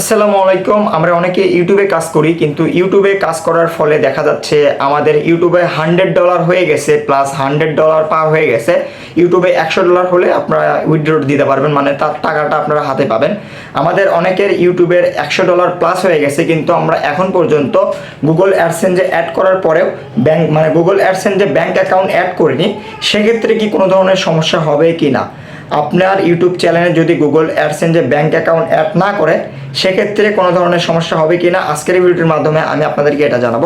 আসসালামু আলাইকুম। আমরা অনেকে ইউটিউবে কাজ করি, কিন্তু ইউটিউবে কাজ করার ফলে দেখা যাচ্ছে আমাদের ইউটিউবে হান্ড্রেড ডলার হয়ে গেছে প্লাস হান্ড্রেড ডলার পার হয়ে গেছে। ইউটিউবে একশো ডলার হলে আপনারা উইথড্র দিতে পারবেন মানে তার টাকাটা আপনারা হাতে পাবেন। আমাদের অনেকের ইউটিউবের একশো ডলার প্লাস হয়ে গেছে, কিন্তু আমরা এখন পর্যন্ত গুগল অ্যাডসেন্সে অ্যাড করার পরেও ব্যাংক মানে গুগল অ্যাডসেন্সে ব্যাংক অ্যাকাউন্ট অ্যাড করিনি। সেক্ষেত্রে কি কোনো ধরনের সমস্যা হবে কি না? আপনার ইউটিউব চ্যানেলে যদি গুগল অ্যাডসেন্সে ব্যাঙ্ক অ্যাকাউন্ট অ্যাড না করে, সেক্ষেত্রে কোনো ধরনের সমস্যা হবে কি না আজকের ভিডিওটির মাধ্যমে আমি আপনাদেরকে এটা জানাব।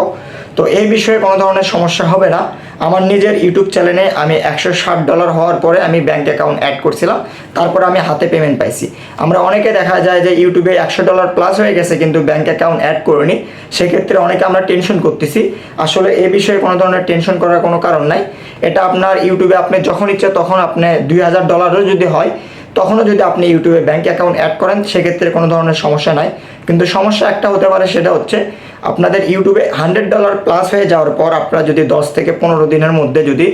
তো এই বিষয়ে কোনো ধরনের সমস্যা হবে না। আমার নিজের ইউটিউব চ্যানেলে আমি একশো ষাট ডলার হওয়ার পরে আমি ব্যাঙ্ক অ্যাকাউন্ট অ্যাড করছিলাম। তারপরে আমি হাতে পেমেন্ট পাইছি। আমরা অনেকে দেখা যায় যে ইউটিউবে একশো ডলার প্লাস হয়ে গেছে, কিন্তু ব্যাংক অ্যাকাউন্ট অ্যাড করিনি। সেক্ষেত্রে অনেকে আমরা টেনশন করতেছি। আসলে এ বিষয়ে কোনো ধরনের টেনশন করার কোনো কারণ নাই। এটা আপনার ইউটিউবে আপনি যখন ইচ্ছে তখন আপনি দুই হাজার ডলারও যদি হয়, তখনও যদি আপনি ইউটিউবে ব্যাংক অ্যাকাউন্ট অ্যাড করেন, সেক্ষেত্রে কোনো ধরনের সমস্যা নাই। কিন্তু সমস্যা একটা হতে পারে, সেটা হচ্ছে আপনাদের ইউটিউবে হান্ড্রেড ডলার প্লাস হয়ে যাওয়ার পর আপনারা যদি দশ থেকে পনেরো দিনের মধ্যে যদি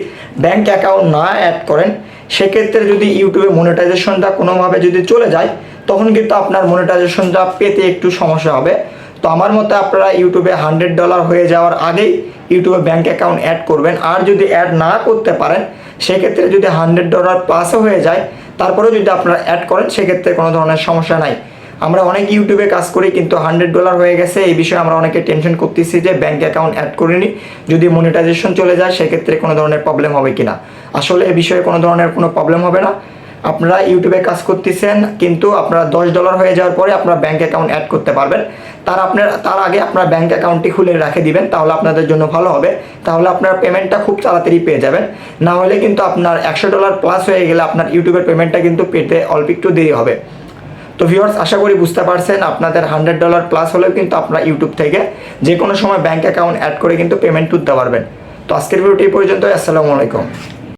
ব্যাংক অ্যাকাউন্ট না অ্যাড করেন সেক্ষেত্রে যদি ইউটিউবে মনিটাইজেশনটা কোনোভাবে যদি চলে যায়, তখন কিন্তু আপনার মনিটাইজেশনটা পেতে একটু সমস্যা হবে। তো আমার মতে আপনারা ইউটিউবে হান্ড্রেড ডলার হয়ে যাওয়ার আগেই ইউটিউবে ব্যাঙ্ক অ্যাকাউন্ট অ্যাড করবেন। আর যদি অ্যাড না করতে পারেন, সেক্ষেত্রে যদি হান্ড্রেড ডলার প্লাসও হয়ে যায়, তারপরেও যদি আপনারা অ্যাড করেন, সেক্ষেত্রে কোনো ধরনের সমস্যা নাই। আমরা অনেক ইউটিউবে কাজ করি, কিন্তু হান্ড্রেড ডলার হয়ে গেছে। এই বিষয়ে আমরা অনেকে টেনশন করতেছি যে ব্যাংক অ্যাকাউন্ট অ্যাড করিনি। যদি মনিটাইজেশন চলে যায়, সেক্ষেত্রে কোনো ধরনের প্রবলেম হবে কিনা? আসলে এ বিষয়ে কোনো ধরনের কোনো প্রবলেম হবে না। আপনারা ইউটিউবে কাজ করতেছেন, কিন্তু আপনারা দশ ডলার হয়ে যাওয়ার পরে আপনারা ব্যাঙ্ক অ্যাকাউন্ট অ্যাড করতে পারবেন। তার আপনার, তার আগে আপনার ব্যাঙ্ক অ্যাকাউন্টটি খুলে রেখে দিবেন, তাহলে আপনাদের জন্য ভালো হবে। তাহলে আপনার পেমেন্টটা খুব তাড়াতাড়ি পেয়ে যাবেন। না হলে কিন্তু আপনার একশো ডলার প্লাস হয়ে গেলে আপনার ইউটিউবের পেমেন্টটা কিন্তু পেতে অল্প একটু দেরি হবে। তো ভিউয়ার্স আশা করি বুঝতে পারছেন, আপনাদের হান্ড্রেড ডলার প্লাস হলেও কিন্তু আপনারা ইউটিউব থেকে যে কোনো সময় ব্যাঙ্ক অ্যাকাউন্ট অ্যাড করে কিন্তু পেমেন্ট তুলতে পারবেন। তো আজকের ভিডিওটি পর্যন্ত আসসালামু আলাইকুম।